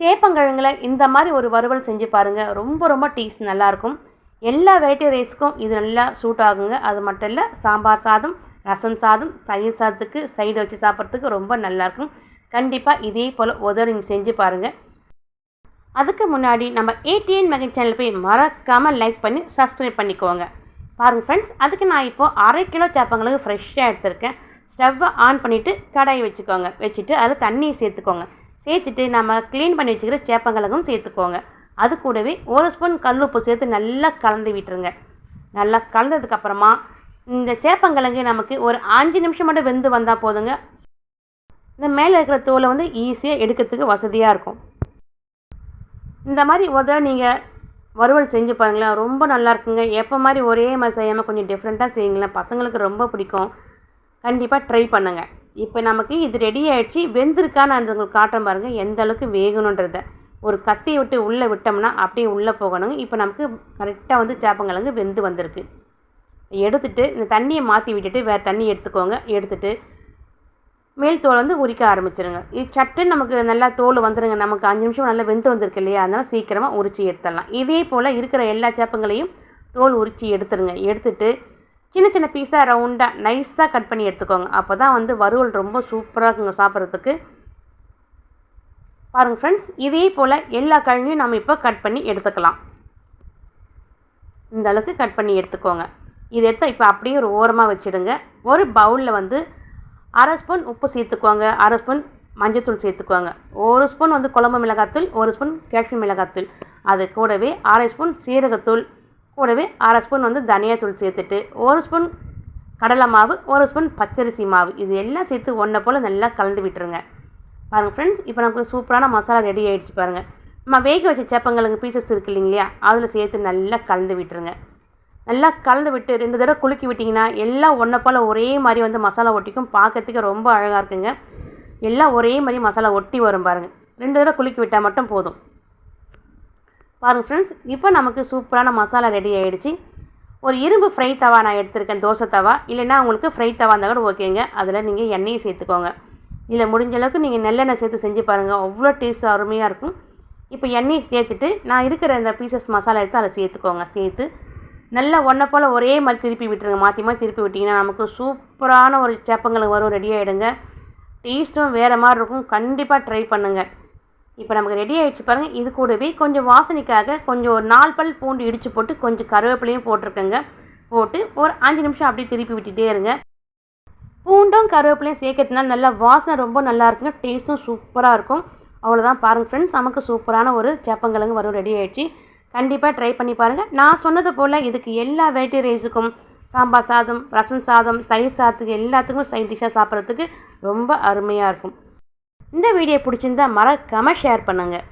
சேப்பங்கிழங்குல இந்த மாதிரி ஒரு வறுவல் செஞ்சு பாருங்கள் ரொம்ப ரொம்ப டேஸ்ட் நல்லாயிருக்கும். எல்லா வெரைட்டி ரைஸ்க்கும் இது நல்லா சூட் ஆகுங்க. அது மட்டும் இல்லை சாம்பார் சாதம் ரசம் சாதம் தயிர் சாதத்துக்கு சைடு வச்சு சாப்பிட்றதுக்கு ரொம்ப நல்லாயிருக்கும். கண்டிப்பாக இதே போல் உதவி நீங்கள் செஞ்சு பாருங்கள் அதுக்கு முன்னாடி நம்ம ஏடிஎன் மகன் சேனல் போய் மறக்காமல் லைக் பண்ணி சப்ஸ்கிரைப் பண்ணிக்கோங்க. பாருங்கள் ஃப்ரெண்ட்ஸ் அதுக்கு நான் இப்போது அரை கிலோ சேப்பங்களுக்கு ஃப்ரெஷ்ஷாக எடுத்திருக்கேன். ஸ்டவ்வை ஆன் பண்ணிவிட்டு கடாயை வச்சுக்கோங்க. வச்சுட்டு அதில் தண்ணியை சேர்த்துக்கோங்க. சேர்த்துட்டு நம்ம க்ளீன் பண்ணி வச்சுக்கிற சேப்பங்கிழங்கும் சேர்த்துக்கோங்க. அது கூடவே ஒரு ஸ்பூன் கல் உப்பு சேர்த்து நல்லா கலந்து விட்டுருங்க. நல்லா கலந்ததுக்கப்புறமா இந்த சேப்பங்கிழங்கு நமக்கு ஒரு அஞ்சு நிமிஷம் மட்டும் வெந்து வந்தால் போதுங்க. இந்த மேலே இருக்கிற தோலை வந்து ஈஸியாக எடுக்கிறதுக்கு வசதியாக இருக்கும். இந்த மாதிரி ஒரு தடவை நீங்கள் வறுவல் செஞ்சு பாருங்களேன் ரொம்ப நல்லா இருக்குங்க. எப்போ மாதிரி ஒரே மாதிரி செய்யாமல் கொஞ்சம் டிஃப்ரெண்ட்டாக செய்யுங்களேன். பசங்களுக்கு ரொம்ப பிடிக்கும். கண்டிப்பாக ட்ரை பண்ணுங்கள் இப்போ நமக்கு இது ரெடி ஆகிடுச்சு வெந்திருக்கான்னு அந்த உங்களுக்கு காட்டுறேன் பாருங்கள் எந்த அளவுக்கு வேகணுன்றத. ஒரு கத்தியை விட்டு உள்ளே விட்டோம்னா அப்படியே உள்ளே போகணுங்க. இப்போ நமக்கு கரெக்டாக வந்து சேப்பங்கிழங்கு வெந்து வந்திருக்கு. எடுத்துட்டு இந்த தண்ணியை மாற்றி விட்டுட்டு வேறு தண்ணி எடுத்துக்கோங்க. எடுத்துட்டு மேல் தோல் வந்து உரிக்க ஆரம்பிச்சிருங்க. இது சட்டுன்னு நமக்கு நல்லா தோல் வந்துடுங்க நமக்கு அஞ்சு நிமிஷம் நல்லா வெந்து வந்திருக்கு இல்லையா? அதனால் சீக்கிரமாக உரித்து எடுத்துடலாம். இதே போல் இருக்கிற எல்லா சேப்பங்களையும் தோல் உரித்து எடுத்துருங்க. எடுத்துட்டு சின்ன சின்ன பீஸாக ரவுண்டாக நைஸாக கட் பண்ணி எடுத்துக்கோங்க. அப்போ தான் வந்து வறுவல் ரொம்ப சூப்பராக இருக்குங்க சாப்பிட்றதுக்கு. பாருங்கள் ஃப்ரெண்ட்ஸ் இதே போல் எல்லா கிழங்கையும் நம்ம இப்போ கட் பண்ணி எடுத்துக்கலாம். இந்த அளவுக்கு கட் பண்ணி எடுத்துக்கோங்க. இது எடுத்தால் இப்போ அப்படியே ஒரு ஓரமாக வச்சுடுங்க. ஒரு பவுலில் வந்து அரை ஸ்பூன் உப்பு சேர்த்துக்கோங்க. அரை ஸ்பூன் மஞ்சத்தூள் சேர்த்துக்குவாங்க ஒரு ஸ்பூன் வந்து குழம்பு மிளகாத்தூள் ஒரு ஸ்பூன் காஷ்மீர் மிளகாத்தூள். அது கூடவே அரை ஸ்பூன் சீரகத்தூள் கூடவே அரை ஸ்பூன் வந்து தனியாத்தூள் சேர்த்துட்டு ஒரு ஸ்பூன் கடலை மாவு ஒரு ஸ்பூன் பச்சரிசி மாவு. இது எல்லாம் சேர்த்து ஒன்றை போல் நல்லா கலந்து விட்டுருங்க. பாருங்கள் ஃப்ரெண்ட்ஸ் இப்போ நமக்கு சூப்பரான மசாலா ரெடி ஆகிடுச்சு பாருங்கள் நம்ம வேக வச்ச சேப்பங்கிழங்கு பீசஸ் இருக்கு இல்லைங்களா அதில் சேர்த்து நல்லா கலந்து விட்டுருங்க. நல்லா கலந்து விட்டு ரெண்டு தடவை குலுக்கி விட்டிங்கன்னா எல்லாம் ஒன்றை போல் ஒரே மாதிரி வந்து மசாலா ஒட்டிக்கும். பார்க்கறதுக்கு ரொம்ப அழகாக இருக்குங்க. எல்லாம் ஒரே மாதிரி மசாலா ஒட்டி வரும் பாருங்கள் ரெண்டு தடவை குலுக்கி விட்டால் மட்டும் போதும். பாருங்கள் ஃப்ரெண்ட்ஸ் இப்போ நமக்கு சூப்பரான மசாலா ரெடி ஆகிடுச்சு ஒரு இரும்பு ஃப்ரை தவா நான் எடுத்திருக்கேன் தோசை தவா. இல்லைன்னா உங்களுக்கு ஃப்ரை தவா இருந்தால் கூட ஓகேங்க அதில் நீங்கள் எண்ணெயை சேர்த்துக்கோங்க. இதில் முடிஞ்ச அளவுக்கு நீங்கள் நெல்லெண்ணெய் சேர்த்து செஞ்சு பாருங்கள் அவ்வளோ டேஸ்ட் அருமையாக இருக்கும். இப்போ எண்ணெயை சேர்த்துட்டு நான் இருக்கிற இந்த பீசஸ் மசாலா எடுத்து அதில் சேர்த்துக்கோங்க. சேர்த்து நல்லா ஒன்றை போல் ஒரே மாதிரி திருப்பி விட்டுருங்க. மாற்றி மாற்றி திருப்பி விட்டிங்கன்னா நமக்கு சூப்பரான ஒரு சேப்பங்களுக்கு வரும். ரெடி ஆகிடுங்க டேஸ்ட்டும் வேறு மாதிரி இருக்கும். கண்டிப்பாக ட்ரை பண்ணுங்கள் இப்போ நமக்கு ரெடி ஆகிடுச்சு பாருங்கள் இது கூடவே கொஞ்சம் வாசனைக்காக கொஞ்சம் ஒரு நாலு பல் பூண்டு இடித்து போட்டு கொஞ்சம் கருவேப்பிலையும் போட்டிருக்கேங்க. போட்டு ஒரு அஞ்சு நிமிஷம் அப்படியே திருப்பி விட்டுட்டே இருங்க. பூண்டும் கருவேப்பிலையும் சேர்க்கறதுனால நல்லா வாசனை ரொம்ப நல்லா இருக்குங்க. டேஸ்ட்டும் சூப்பராக இருக்கும். அவ்வளோதான் பாருங்கள் ஃப்ரெண்ட்ஸ் நமக்கு சூப்பரான ஒரு சேப்பங்கிழங்கு வரும் ரெடி ஆகிடுச்சு கண்டிப்பாக ட்ரை பண்ணி பாருங்கள் நான் சொன்னது போல் இதுக்கு எல்லா வெரைட்டி ரைஸுக்கும் சாம்பார் சாதம் ரசம் சாதம் தயிர் சாதத்துக்கு எல்லாத்துக்கும் சைட் டிஷ்ஷாக சாப்பிட்றதுக்கு ரொம்ப அருமையாக இருக்கும். இந்த வீடியோ பிடிச்சிருந்தா மறக்காமல் ஷேர் பண்ணுங்கள்